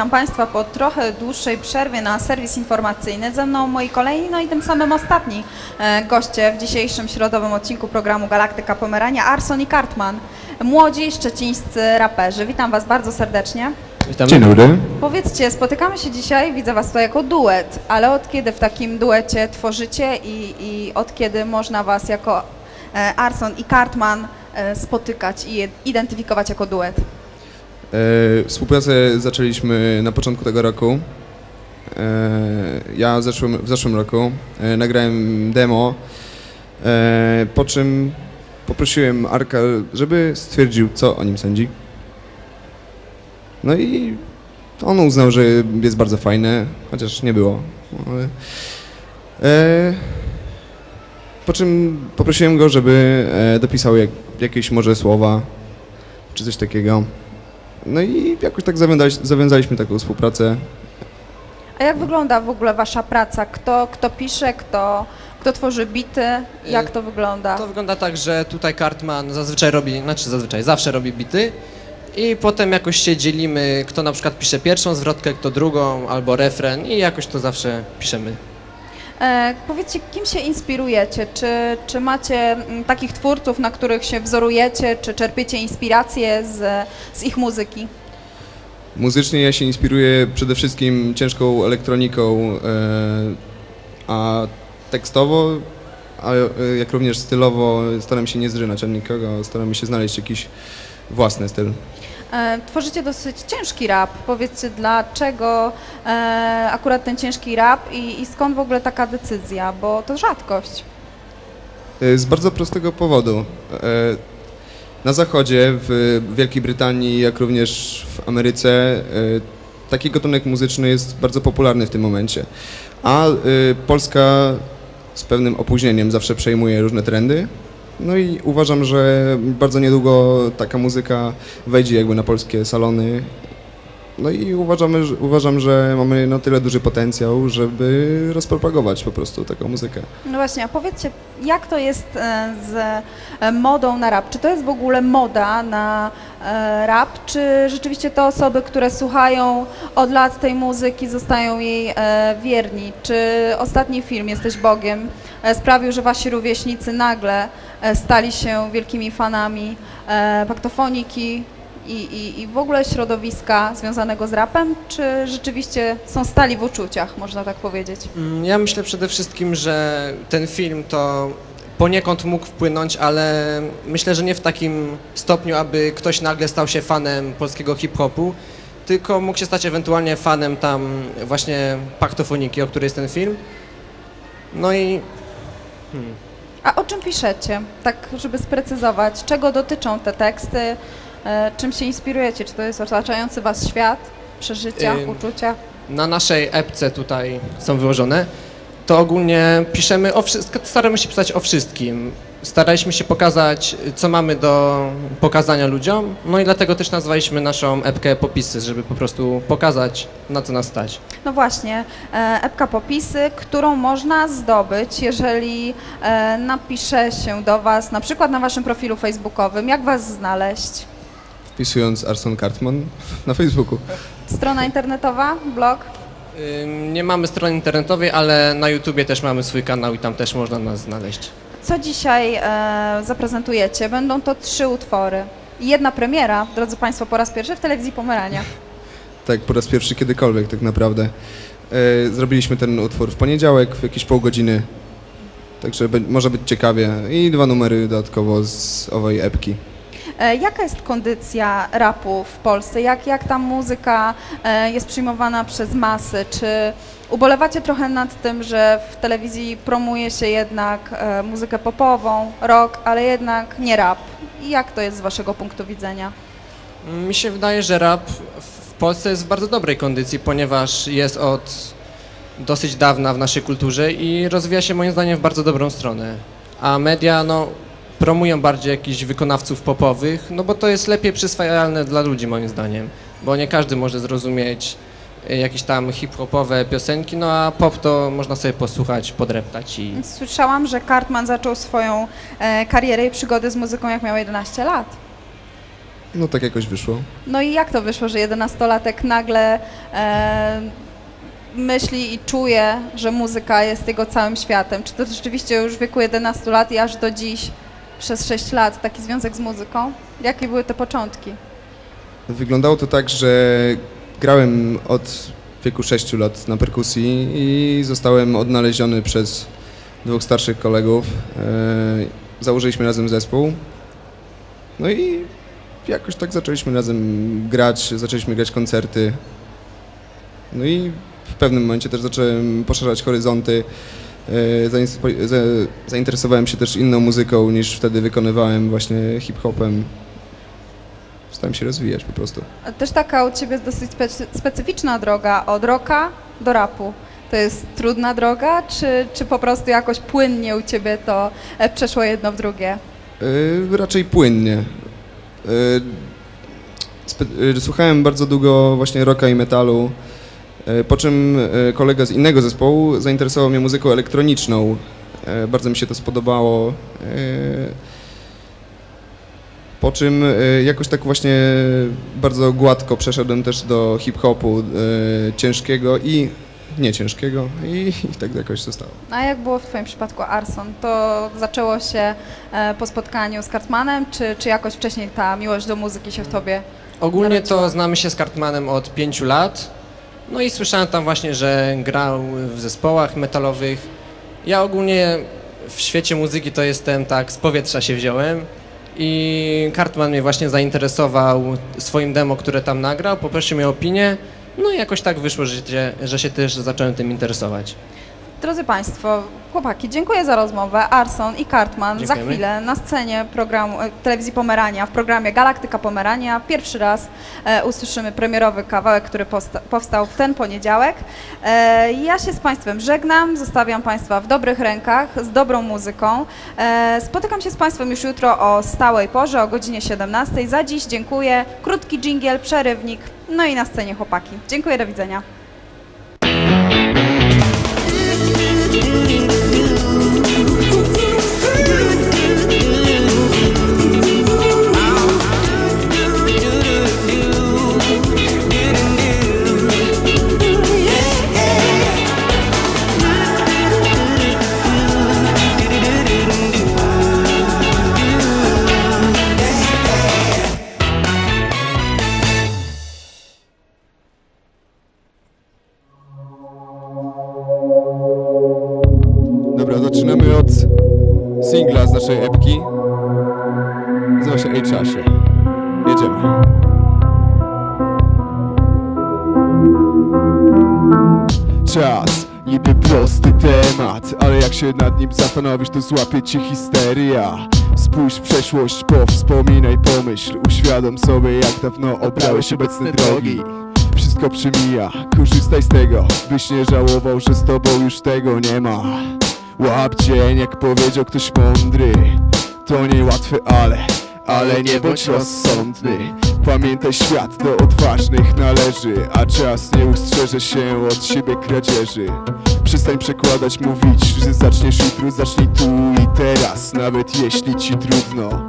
Witam Państwa po trochę dłuższej przerwie na serwis informacyjny. Ze mną moi kolejni, no i tym samym ostatni e, goście w dzisiejszym środowym odcinku programu Galaktyka Pomerania, Arson i Kartman, młodzi szczecińscy raperzy. Witam Was bardzo serdecznie. Witamy. Dzień dobry. Powiedzcie, spotykamy się dzisiaj, widzę Was tutaj jako duet, ale od kiedy w takim duecie tworzycie i, i od kiedy można Was jako e, Arson i Kartman e, spotykać i identyfikować jako duet? E, współpracę zaczęliśmy na początku tego roku. E, ja w zeszłym, w zeszłym roku e, nagrałem demo, po czym poprosiłem Arka, żeby stwierdził, co o nim sądzi. No i on uznał, że jest bardzo fajne, chociaż nie było. Po czym poprosiłem go, żeby dopisał jak, jakieś może słowa, czy coś takiego. No i jakoś tak zawiązali, zawiązaliśmy taką współpracę. A jak wygląda w ogóle wasza praca? Kto, kto pisze, kto, kto tworzy bity? Jak to wygląda? To wygląda tak, że tutaj Cartman zazwyczaj robi, znaczy zazwyczaj, zawsze robi bity i potem jakoś się dzielimy, kto na przykład pisze pierwszą zwrotkę, kto drugą, albo refren i jakoś to zawsze piszemy. E, powiedzcie, kim się inspirujecie? Czy, czy macie mm, takich twórców, na których się wzorujecie, czy czerpiecie inspiracje z, z ich muzyki? Muzycznie ja się inspiruję przede wszystkim ciężką elektroniką, e, a tekstowo, a e, jak również stylowo staram się nie zżynać od nikogo, staram się znaleźć jakiś własny styl. E, tworzycie dosyć ciężki rap. Powiedzcie, dlaczego e, akurat ten ciężki rap i, i skąd w ogóle taka decyzja? Bo to rzadkość. E, Z bardzo prostego powodu. Na zachodzie, w Wielkiej Brytanii, jak również w Ameryce, taki gatunek muzyczny jest bardzo popularny w tym momencie. A Polska z pewnym opóźnieniem zawsze przejmuje różne trendy. No i uważam, że bardzo niedługo taka muzyka wejdzie jakby na polskie salony. No i uważamy, że, uważam, że mamy na tyle duży potencjał, żeby rozpropagować po prostu taką muzykę. No właśnie, a powiedzcie, jak to jest e, z e, modą na rap? Czy to jest w ogóle moda na e, rap, czy rzeczywiście te osoby, które słuchają od lat tej muzyki, zostają jej wierni? Czy ostatni film Jesteś Bogiem sprawił, że wasi rówieśnicy nagle e, stali się wielkimi fanami e, paktofoniki i, i, i w ogóle środowiska związanego z rapem, czy rzeczywiście są stali w uczuciach, można tak powiedzieć? Mm, Ja myślę przede wszystkim, że ten film to poniekąd mógł wpłynąć, ale myślę, że nie w takim stopniu, aby ktoś nagle stał się fanem polskiego hip-hopu, tylko mógł się stać ewentualnie fanem tam właśnie paktofoniki, o której jest ten film. No i A o czym piszecie? Tak, żeby sprecyzować, czego dotyczą te teksty, e, czym się inspirujecie? Czy to jest otaczający was świat, przeżycia, uczucia? na naszej epce tutaj są wyłożone, to ogólnie piszemy o wszystkim, staramy się pisać o wszystkim. Staraliśmy się pokazać, co mamy do pokazania ludziom, no i dlatego też nazwaliśmy naszą epkę Popisy, żeby po prostu pokazać, na co nas stać. No właśnie, e, epka popisy, którą można zdobyć, jeżeli e, napisze się do was, na przykład na waszym profilu facebookowym, jak was znaleźć? Wpisując Arson Cartman na Facebooku. Strona internetowa, blog? Nie mamy strony internetowej, ale na YouTubie też mamy swój kanał i tam też można nas znaleźć. Co dzisiaj e, zaprezentujecie? Będą to trzy utwory. I Jedna premiera, drodzy Państwo, po raz pierwszy w telewizji Pomerania. Tak, po raz pierwszy kiedykolwiek tak naprawdę. E, zrobiliśmy ten utwór w poniedziałek, w jakieś pół godziny. Także be- może być ciekawie. I dwa numery dodatkowo z owej epki. E, Jaka jest kondycja rapu w Polsce? Jak, jak ta muzyka e, jest przyjmowana przez masy? Czy ubolewacie trochę nad tym, że w telewizji promuje się jednak e, muzykę popową, rock, ale jednak nie rap? I jak to jest z waszego punktu widzenia? Mi się wydaje, że rap w Polsce jest w bardzo dobrej kondycji, ponieważ jest od dosyć dawna w naszej kulturze i rozwija się moim zdaniem w bardzo dobrą stronę. A media no, promują bardziej jakichś wykonawców popowych, no bo to jest lepiej przyswajalne dla ludzi moim zdaniem, bo nie każdy może zrozumieć y, jakieś tam hip-hopowe piosenki, no a pop to można sobie posłuchać, podreptać i... Słyszałam, że Cartman zaczął swoją e, karierę i przygody z muzyką jak miał 11 lat. No tak jakoś wyszło. No i jak to wyszło, że 11-latek nagle e, myśli i czuje, że muzyka jest jego całym światem? Czy to rzeczywiście już w wieku 11 lat i aż do dziś przez 6 lat taki związek z muzyką? Jakie były te początki? Wyglądało to tak, że grałem od wieku 6 lat na perkusji i zostałem odnaleziony przez dwóch starszych kolegów. E, Założyliśmy razem zespół. No i jakoś tak zaczęliśmy razem grać, zaczęliśmy grać koncerty. No i w pewnym momencie też zacząłem poszerzać horyzonty. E, Zainteresowałem się też inną muzyką niż wtedy wykonywałem, właśnie hip-hopem. Stałem się rozwijać po prostu. A Też taka u Ciebie jest dosyć specy- specyficzna droga od rocka do rapu. To jest trudna droga, czy, czy po prostu jakoś płynnie u Ciebie to e, przeszło jedno w drugie? Y, raczej płynnie. Y, spe- y, słuchałem bardzo długo właśnie rocka i metalu, po czym y, kolega z innego zespołu zainteresował mnie muzyką elektroniczną. Y, bardzo mi się to spodobało. Po czym jakoś tak właśnie bardzo gładko przeszedłem też do hip-hopu ciężkiego i nie ciężkiego i, i tak jakoś zostało. A jak było w Twoim przypadku Arson? To zaczęło się e, po spotkaniu z Cartmanem, czy, czy jakoś wcześniej ta miłość do muzyki się w Tobie Ogólnie Narodziła. to znamy się z Cartmanem od pięciu lat. No i słyszałem tam właśnie, że grał w zespołach metalowych. Ja ogólnie w świecie muzyki to jestem tak, z powietrza się wziąłem. I Cartman mnie właśnie zainteresował swoim demo, które tam nagrał, poprosił mnie o opinię. No i jakoś tak wyszło, że, się- że się też zacząłem tym interesować. Drodzy Państwo, chłopaki, dziękuję za rozmowę. Arson i Cartman za Dziękujemy. chwilę na scenie programu e, telewizji Pomerania w programie Galaktyka Pomerania. Pierwszy raz e, usłyszymy premierowy kawałek, który powstał w ten poniedziałek. E, ja się z Państwem żegnam, zostawiam Państwa w dobrych rękach, z dobrą muzyką. E, spotykam się z Państwem już jutro o stałej porze, o godzinie 17. Za dziś dziękuję. Krótki dżingiel, przerywnik, no i na scenie chłopaki. Dziękuję, do widzenia. Zaczynamy od singla z naszej epki. Nazywa się Ej Czasie. Jedziemy. Czas, niby prosty temat Ale jak się nad nim zastanowisz, to złapie cię histeria Spójrz w przeszłość, powspominaj, pomyśl Uświadom sobie, jak dawno obrałeś obecne drogi Wszystko przemija, korzystaj z tego Byś nie żałował, że z tobą już tego nie ma Łap dzień, jak powiedział ktoś mądry. To niełatwe, ale ale nie bądź rozsądny. Pamiętaj, świat do odważnych należy A czas nie ustrzeże się od siebie kradzieży. Przestań przekładać, mówić, że zaczniesz jutro Zacznij tu i teraz, nawet jeśli ci trudno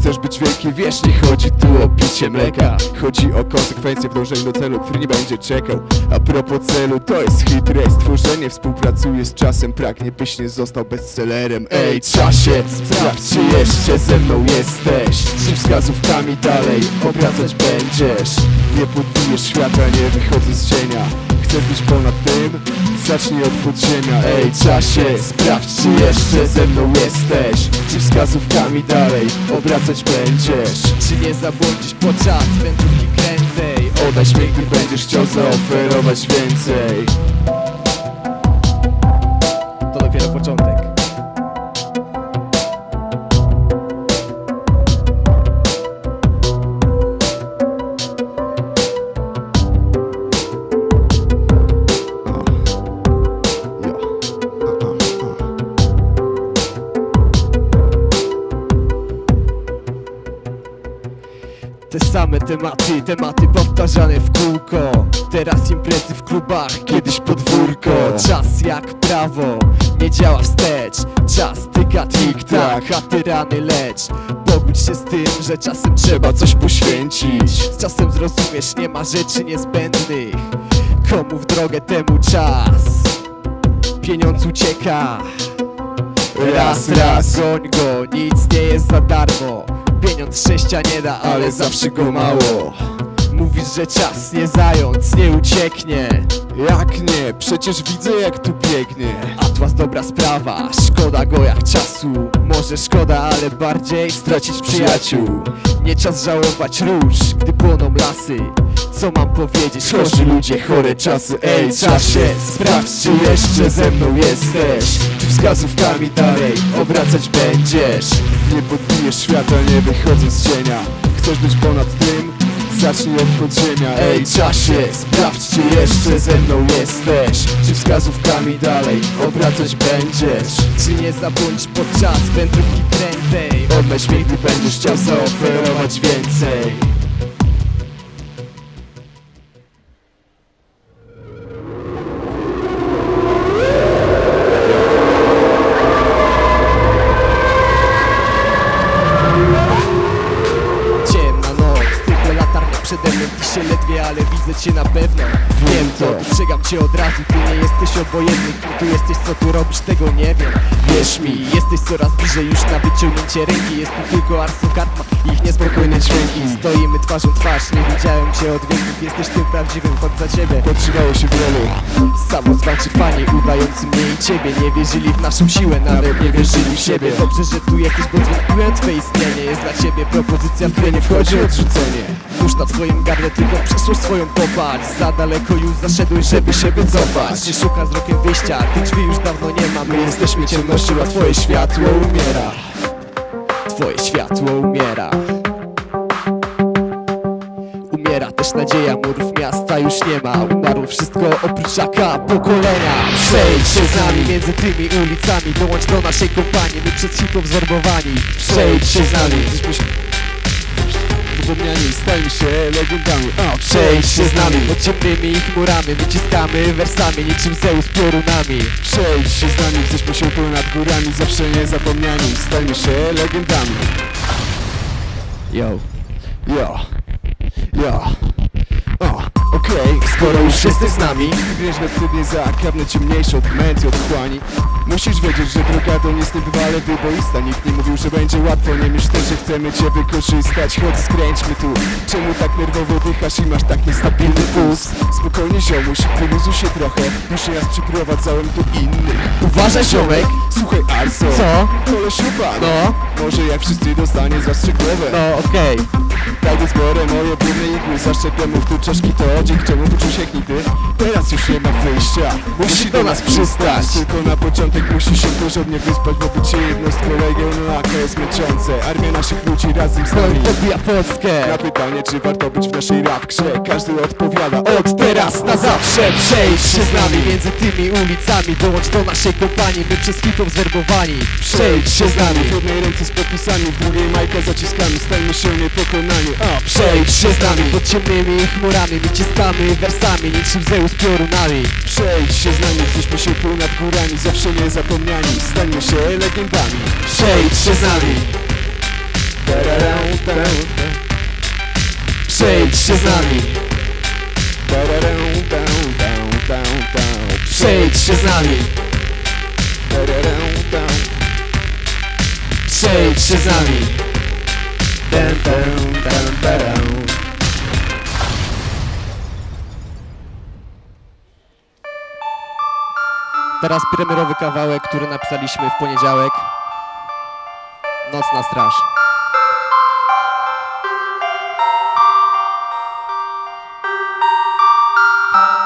Chcesz być wielki, wiesz, nie chodzi tu o picie mleka. Chodzi o konsekwencje w dążeniu do celu, który nie będzie czekał. A propos celu, to jest chytre stworzenie Współpracuje z czasem, pragnie byś nie został bestsellerem. Ej, czasie, sprawdź czy jeszcze ze mną jesteś. Czy wskazówkami dalej obracać będziesz. Nie podbijesz świata, nie wychodzę z cienia Chcesz być ponad tym? Zacznij od podziemia Ej, czasie, sprawdź czy jeszcze ze mną jesteś. Czy wskazówkami dalej obracać będziesz? Czy nie zabłądzisz podczas wędrówki krętej Oddaj śmiech, gdy będziesz chciał zaoferować więcej same tematy, tematy powtarzane w kółko. Teraz imprezy w klubach, kiedyś podwórko. Czas jak prawo, nie działa wstecz. Czas tyka tik-tak, a ty rany lecz. Pogódź się z tym, że czasem trzeba coś poświęcić. Z czasem zrozumiesz, nie ma rzeczy niezbędnych. Komu w drogę temu czas? Pieniądz ucieka. Raz, raz, goń go, nic nie jest za darmo Pieniądz szczęścia nie da, ale zawsze go mało. Mówisz, że czas nie zając, nie ucieknie. Jak nie? Przecież widzę jak tu biegnie. Atlas dobra sprawa, szkoda go jak czasu. Może szkoda, ale bardziej stracić przyjaciół. Nie czas żałować róż, gdy płoną lasy. Co mam powiedzieć, chorzy ludzie, chore czasy. Ej, czasie, sprawdź czy jeszcze ze mną jesteś. Czy wskazówkami dalej obracać będziesz Nie podbijesz świata, nie wychodząc z cienia. Chcesz być ponad tym? Zacznij od podziemia. Ej czasie, sprawdź czy jeszcze ze mną jesteś. Czy wskazówkami dalej obracać będziesz? Czy nie zabłądzisz podczas wędrówki Odleź mnie, gdy będziesz chciał zaoferować więcej przede Pisze ledwie, ale widzę cię na pewno. Wiem to, ostrzegam cię od razu. Ty nie jesteś obojętny, kim tu jesteś, co tu robisz, tego nie wiem. Wierz mi, jesteś coraz bliżej już na wyciągnięcie ręki. Jest tu tylko Arson Kartma niespokojne dźwięki Stoimy twarzą twarz, nie widziałem cię od wieków Jesteś tym prawdziwym, choć za ciebie. Potrzymało się wielu. Samozwańczy fani, udający mnie i ciebie. Nie wierzyli w naszą siłę, nawet nie wierzyli w siebie. Dobrze, że tu jesteś, bo zwątpiłem twe istnienie Jest dla ciebie. Propozycja, w której nie wchodzi odrzucenie. Nóż na twoim gardle, tylko przyszłość swoją popatrz. Za daleko już zaszedłeś, żeby się wycofać. Nie szuka wzrokiem wyjścia, tych drzwi już dawno nie ma. My jesteśmy ciemnością, a twoje światło umiera Twoje światło umiera. Umiera też nadzieja, murów miasta. Już nie ma. Umarło wszystko oprócz pokolenia. Przejdź się z nami między tymi ulicami. Dołącz do naszej kompanii, my przez hip-hop zwerbowani Przejdź się z nami Zapomniani, stajmy się legendami o, Przejdź się z nami. Pod ciemnymi chmurami Wyciskamy wersami niczym Zeus piorunami Przejdź się z nami, jesteśmy się ponad górami Zawsze niezapomniani, stajmy się legendami. Yo Yo Yo Okej, skoro już jesteś z nami. Wiesz negatywnie za kawne ciemniejsze od męt i otchłani Musisz wiedzieć, że droga to jest niebywale wyboista. Nikt nie mówił, że będzie łatwo, nie myśl też, że chcemy cię wykorzystać. Chodź skręćmy tu, czemu tak nerwowo dychasz i masz tak niestabilny puls? Spokojnie ziomuś, wyluzuj się trochę. Już raz przyprowadzałem tu innych. Uważaj ziomek, słuchaj Arso. Co? Kolesiu pan No. Może jak wszyscy dostanie zastrzykowe No okej. tak więc biorę moje brudne igły Zaszczepiam mu w tu czaszki to dzięki czemu poczuł się jak nigdy Teraz już nie ma wyjścia. Musi do nas przystać. Tylko na początek musi się porządnie wyspać Bo bycie jednostką regionalaka jest męczące. Armia naszych ludzi razem z nami. Podbija Polskę Na pytanie czy warto być w naszej rap grze Każdy odpowiada od teraz na zawsze. Przejdź się z nami między tymi ulicami. Dołącz do naszej kompanii My przez hip-hop zwerbowani. Przejdź się z nami. W jednej ręce z podpisami W drugiej majka zaciskami. Stajmy się niepokonani Przejdź się z nami Pod ciemnymi chmurami Wyciskamy wersami Niczym Zeus piorunami Przejdź się z nami Jesteśmy się ponad górami Zawsze niezapomniani Stańmy się legendami Przejdź się z nami. Przejdź się z nami. Przejdź się z nami. Przejdź się z nami Teraz premierowy kawałek, który napisaliśmy w poniedziałek. Nocna Straż.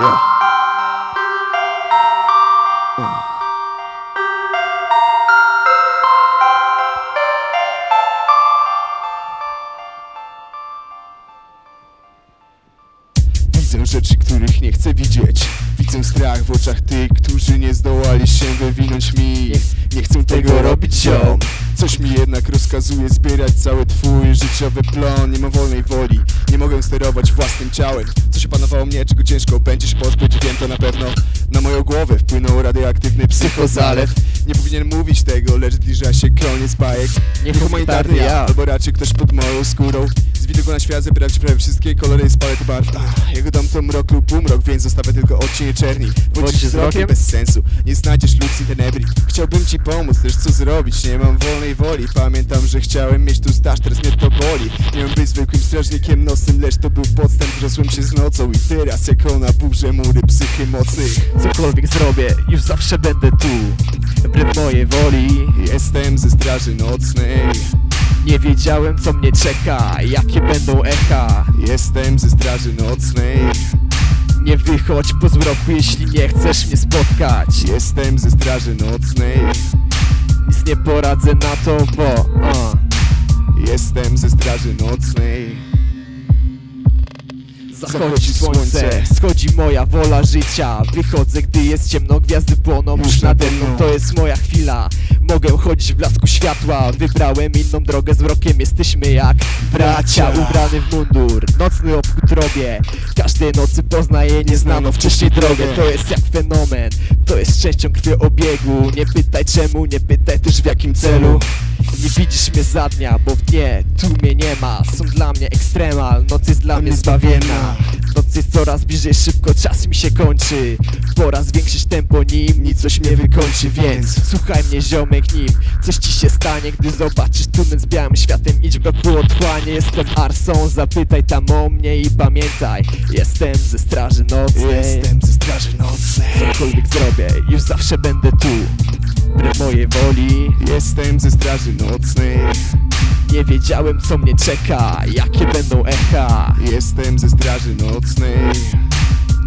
Yeah. Widzę strach w oczach tych, którzy nie zdołali się wywinąć mi. Nie chcę tego robić ziom. Coś mi jednak rozkazuje zbierać cały twój życiowy plon. Nie mam wolnej woli, nie mogę sterować własnym ciałem. Coś opanowało mnie, czego ciężko będzie się pozbyć Wiem to na pewno, na moją głowę wpłynął radioaktywny psychozalew. Nie powinien mówić tego, lecz zbliża się koniec bajek. Niehumanitarny ja, albo raczej ktoś pod moją skórą widoku na świat zabierać prawie wszystkie kolory z palety barw Ach, Jego dom to mrok lub półmrok, więc zostawię tylko odcienie czerni. Wodzisz wzrokiem bez sensu, nie znajdziesz lux in tenebri. Chciałbym ci pomóc, lecz co zrobić, nie mam wolnej woli. Pamiętam, że chciałem mieć tu staż, teraz mnie to boli. Miałem być zwykłym strażnikiem nocnym, lecz to był podstęp. Wrosłem się z nocą i teraz jako na burzę mury psychy mocnych Cokolwiek zrobię, już zawsze będę tu. Wbrew mojej woli. Jestem ze straży nocnej Nie wiedziałem co mnie czeka Jakie będą echa. Jestem ze straży nocnej. Nie wychodź po zmroku jeśli nie chcesz mnie spotkać. Jestem ze straży nocnej. Nic nie poradzę na to, bo uh. Jestem ze straży nocnej. Zachodzi słońce, schodzi moja wola życia. Wychodzę, gdy jest ciemno, gwiazdy płoną już nade mną. To jest moja chwila, mogę chodzić w blasku światła. Wybrałem inną drogę z wrokiem, jesteśmy jak bracia. Ubrany w mundur, nocny obchód robię Każdej nocy poznaję nieznaną wcześniej drogę. To jest jak fenomen, to jest częścią krwiobiegu Nie pytaj czemu, nie pytaj też w jakim celu. Nie widzisz mnie za dnia, bo w dnie tu mnie nie ma. Są dla mnie ekstremal, noc jest dla mnie zbawienna jest coraz bliżej, szybko czas mi się kończy. Pora zwiększyć tempo, nim nic coś mnie wykończy. Więc słuchaj mnie ziomek, nim. Coś ci się stanie Gdy zobaczysz tunel z białym światem, idź w bloku otchłanie Jestem Arson, zapytaj tam o mnie i pamiętaj. Jestem ze straży nocnej. Jestem ze straży nocnej. Cokolwiek zrobię, już zawsze będę tu. Wbrew mojej woli. Jestem ze straży nocnej Nie wiedziałem co mnie czeka, jakie będą echa. Jestem ze straży nocnej.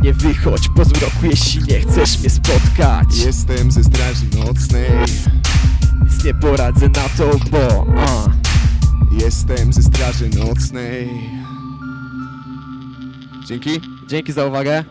Nie wychodź po zmroku, jeśli nie chcesz mnie spotkać. Jestem ze straży nocnej. Nic nie poradzę na to, bo uh. Jestem ze straży nocnej. Dzięki. Dzięki za uwagę